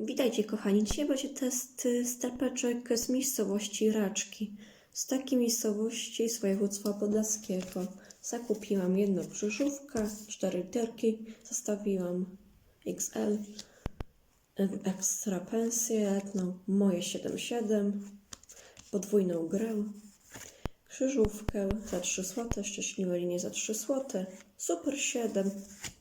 Witajcie kochani, dzisiaj będzie test y, starpeczek z miejscowości Raczki. Z takiej miejscowości z województwa podlaskiego. Zakupiłam jedną krzyżówkę, cztery literki, zostawiłam XL, y, ekstra pensję, jedną, moje 7,7, podwójną grę, krzyżówkę za 3 zł, szczęśliwe linie za 3 zł, super 7,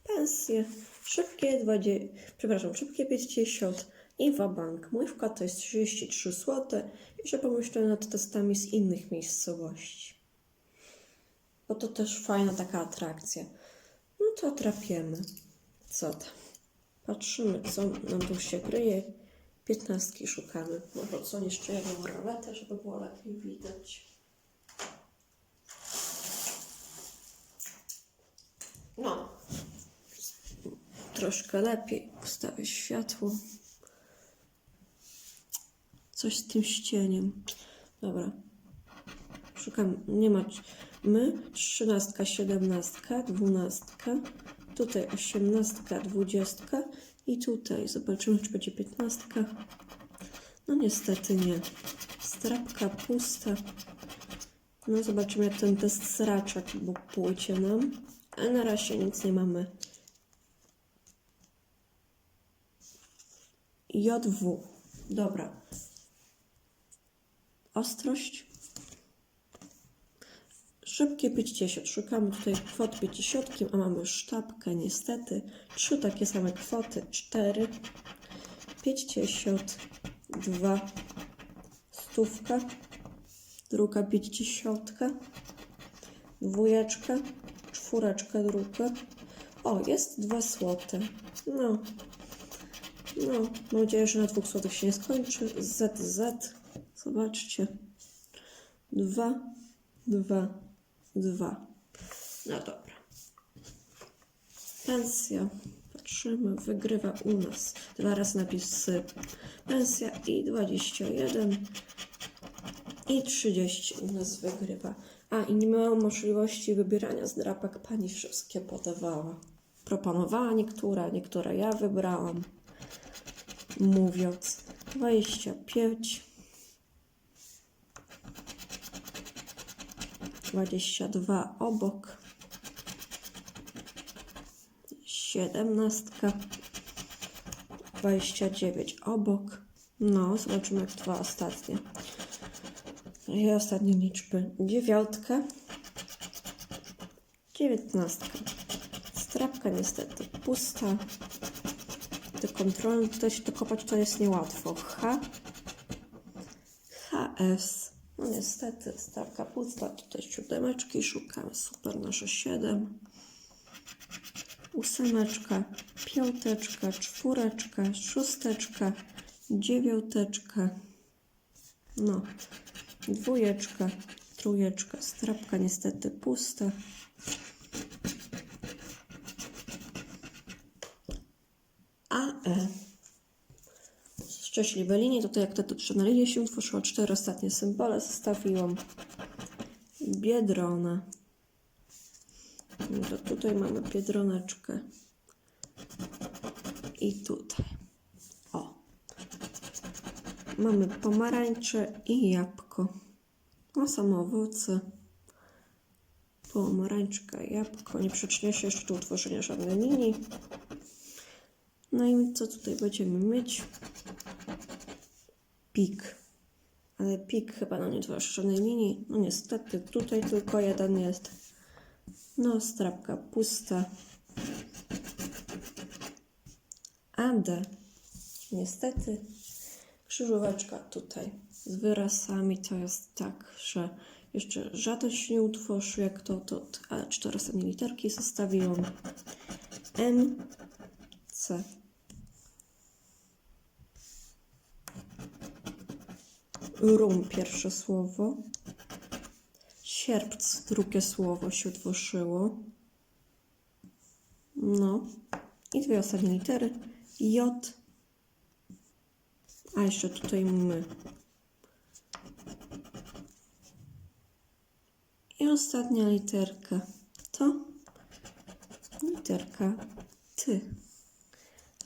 pensje, szybkie 20, przepraszam, szybkie 50 i wabank. Mój wkład to jest 33 zł. Jeszcze pomyślę nad testami z innych miejscowości. Bo to też fajna taka atrakcja. No to trapiemy. Co tam? Patrzymy, co nam tu się kryje. Piętnastki szukamy. Może co jeszcze jedną roletę, żeby było lepiej widać. No, troszkę lepiej. Ustawię światło. Coś z tym ścieniem. Dobra. Szukam. Nie ma. My. Trzynastka, siedemnastka, dwunastka. Tutaj osiemnastka, dwudziestka. I tutaj. Zobaczymy, czy będzie piętnastka. No niestety nie. Strapka pusta. No zobaczymy, jak ten test sraczek bo pójdzie nam. Ale na razie nic nie mamy. JW. Dobra. Ostrość. Szybkie 50. Szukamy tutaj kwot 50, a mamy sztabkę niestety. Trzy takie same kwoty. 4, 50, 2, stówka, druga 50, dwójeczka, czwóreczka druga. O, jest 2 złote. No, no, mam nadzieję, że na dwóch złotych się nie skończy. ZZ. Zobaczcie. Dwa, dwa, dwa. No dobra. Pensja. Patrzymy, wygrywa u nas. Dwa razy napis pensja i 21 i 30 u nas wygrywa. A i nie miałam możliwości wybierania z drapek. Pani wszystkie podawała. Proponowała niektóre, niektóre ja wybrałam mówiąc. 25 22 obok. 17 29 obok. No zobaczymy jak dwa ostatnie. I ostatnie liczby. Dziewiątka. dziewiętnastka. Strapka niestety pusta kontrolne tutaj się dokopać to jest niełatwo. H, HS. No niestety, stawka pusta. Tutaj siódemeczki szukamy. Super, nasze 7. Ósemeczka, piąteczka, czwóreczka, szósteczka, dziewiąteczka. No, dwójeczka, trójeczka, strapka niestety pusta. AE. Szczęśliwe linie, tutaj jak te na linie się utworzyło, cztery ostatnie symbole zostawiłam. Biedrona. No to tutaj mamy biedroneczkę. I tutaj. O. Mamy pomarańcze i jabłko. No samo owoce. Pomarańczka, jabłko. Nie przyczynia się jeszcze do utworzenia żadnej linii. No i co tutaj będziemy myć? Pik. Ale pik chyba na niedwłaszczonej linii. No niestety, tutaj tylko jeden jest. No, strapka pusta. AD. Niestety, krzyżóweczka tutaj z wyrazami to jest tak, że jeszcze żaden się nie utworzył, jak to, to, ale cztery ostatnie literki zostawiłam. N, C. Rum pierwsze słowo. Sierpc drugie słowo się utworzyło. No. I dwie ostatnie litery. J. A jeszcze tutaj my. I ostatnia literka to literka ty.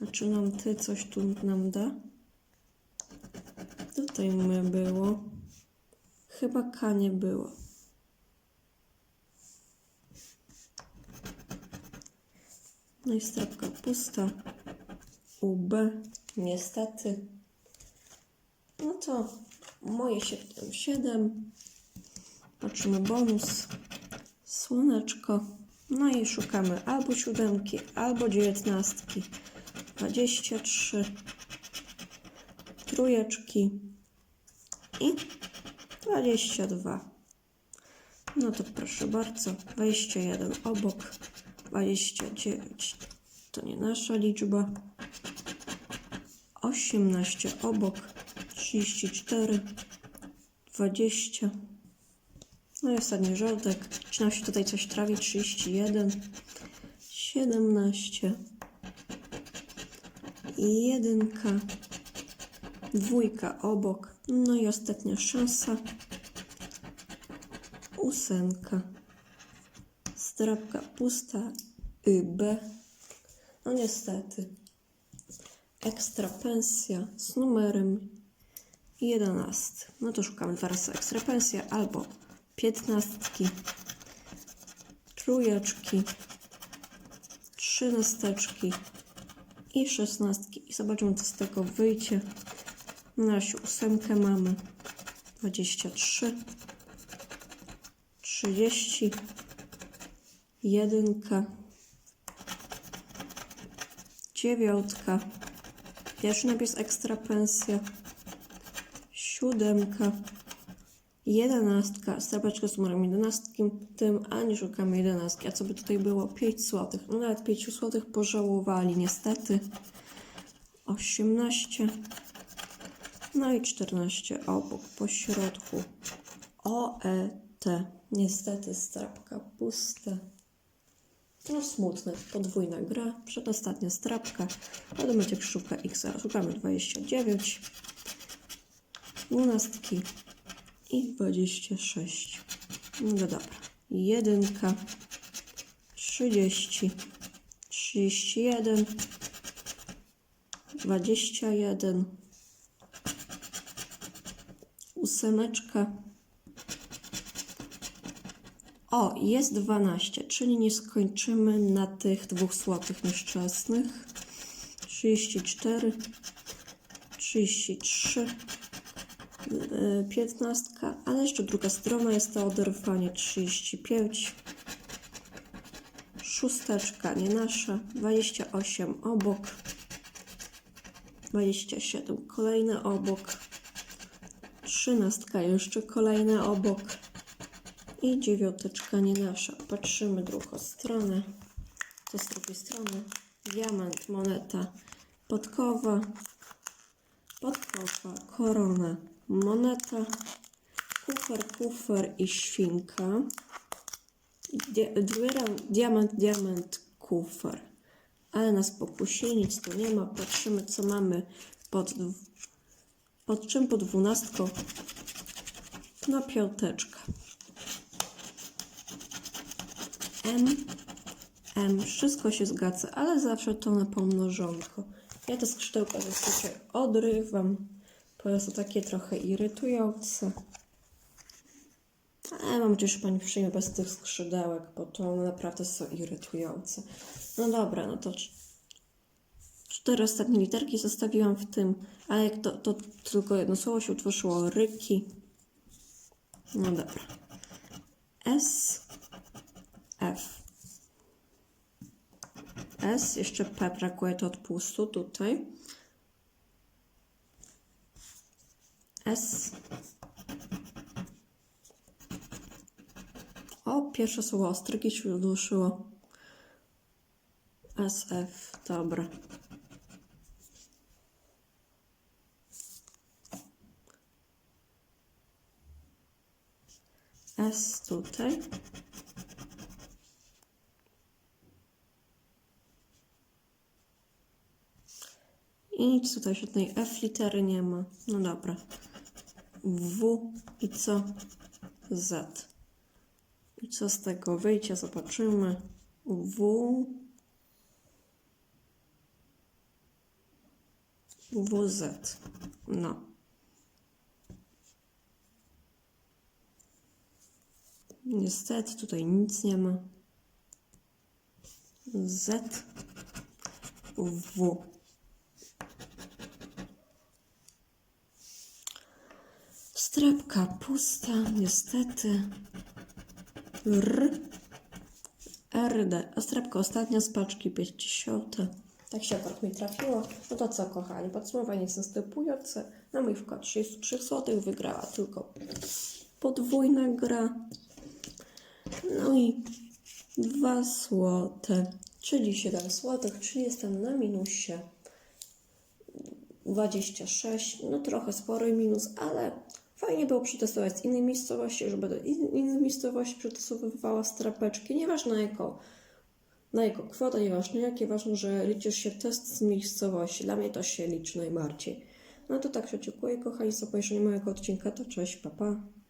A czy nam ty coś tu nam da? Tutaj my było. Chyba K nie było. No i strapka pusta. UB. Niestety. No to moje 7, 7. Patrzymy bonus. Słoneczko. No i szukamy albo siódemki, albo dziewiętnastki. 23. Trójeczki. I 22. No to proszę bardzo. 21 obok. 29. To nie nasza liczba. 18 obok. 34. 20. No i ostatni. Zaczyna się tutaj coś trawić. 31. 17. I jedynka. Dwójka obok. No i ostatnia szansa. Ósemka. Strapka pusta. YB. No niestety. Ekstra pensja z numerem 11. No to szukamy razy ekstra pensja albo piętnastki, trójeczki, trzynasteczki i szesnastki. I zobaczymy, co z tego wyjdzie. Na razie ósemkę mamy. 23, 30, jedynka, dziewiątka, pierwszy napis ekstra pensja, siódemka, jedenastka, strapeczka z numerem jedenastkim, tym, a nie szukamy jedenastki. A co by tutaj było? 5 złotych. No nawet 5 złotych pożałowali, niestety. 18, no i 14 obok, po środku. OET. Niestety strapka pusta. No smutne, podwójna gra, przedostatnia strapka, będzie krzyżówka XL. Szukamy 29, 12 i 26. No dobra. Jedynka, 30, 31, 21, ósemeczka. O, jest 12, czyli nie skończymy na tych dwóch złotych nieszczęsnych. 34, 33, yy, 15, ale jeszcze druga strona jest to oderwanie 35. Szósteczka, nie nasza, 28 obok, 27 kolejne obok, trzynastka jeszcze kolejne obok i dziewiąteczka nie nasza. Patrzymy drugą stronę, to z drugiej strony, diament, moneta, podkowa, podkowa, korona, moneta, kufer, kufer i świnka, diament, diament, kufer. Ale nas pokusili, nic tu nie ma. Patrzymy, co mamy pod, pod czym pod dwunastką. No piąteczka. M, M, wszystko się zgadza, ale zawsze to na pomnożonko. Ja te skrzydełka zazwyczaj odrywam, bo jest takie trochę irytujące. Ale mam nadzieję, że Pani przyjmie bez tych skrzydełek, bo to naprawdę są irytujące. No dobra, no to cztery ostatnie literki zostawiłam w tym, a jak to, to tylko jedno słowo się utworzyło, ryki. No dobra. S, F. S, jeszcze P brakuje to odpustu tutaj. S. O, pierwsze słowo ostrygi się uduszyło. SF, dobra. S tutaj. I nic tutaj żadnej F litery nie ma. No dobra. W i co? Z. I co z tego wyjdzie? Zobaczymy. W. WZ. No. Niestety tutaj nic nie ma. Z. W. Strepka pusta, niestety. R. RD. A strepka ostatnia z paczki 50. Tak się akurat mi trafiło. No to co, kochani? Podsumowanie jest następujące. Na mój wkład 33 zł wygrała tylko podwójna gra. No i 2 złote, czyli 7 zł, czyli jestem na minusie 26. No trochę spory minus, ale fajnie było przetestować z innej miejscowości, żeby do in- innej miejscowości przetestowywała strapeczki. Nieważne jako, na jaką kwotę, nieważne jakie, ważne, że liczysz się test z miejscowości. Dla mnie to się liczy najbardziej. No to tak się dziękuję kochani za obejrzenie mojego odcinka. To cześć, papa. Pa.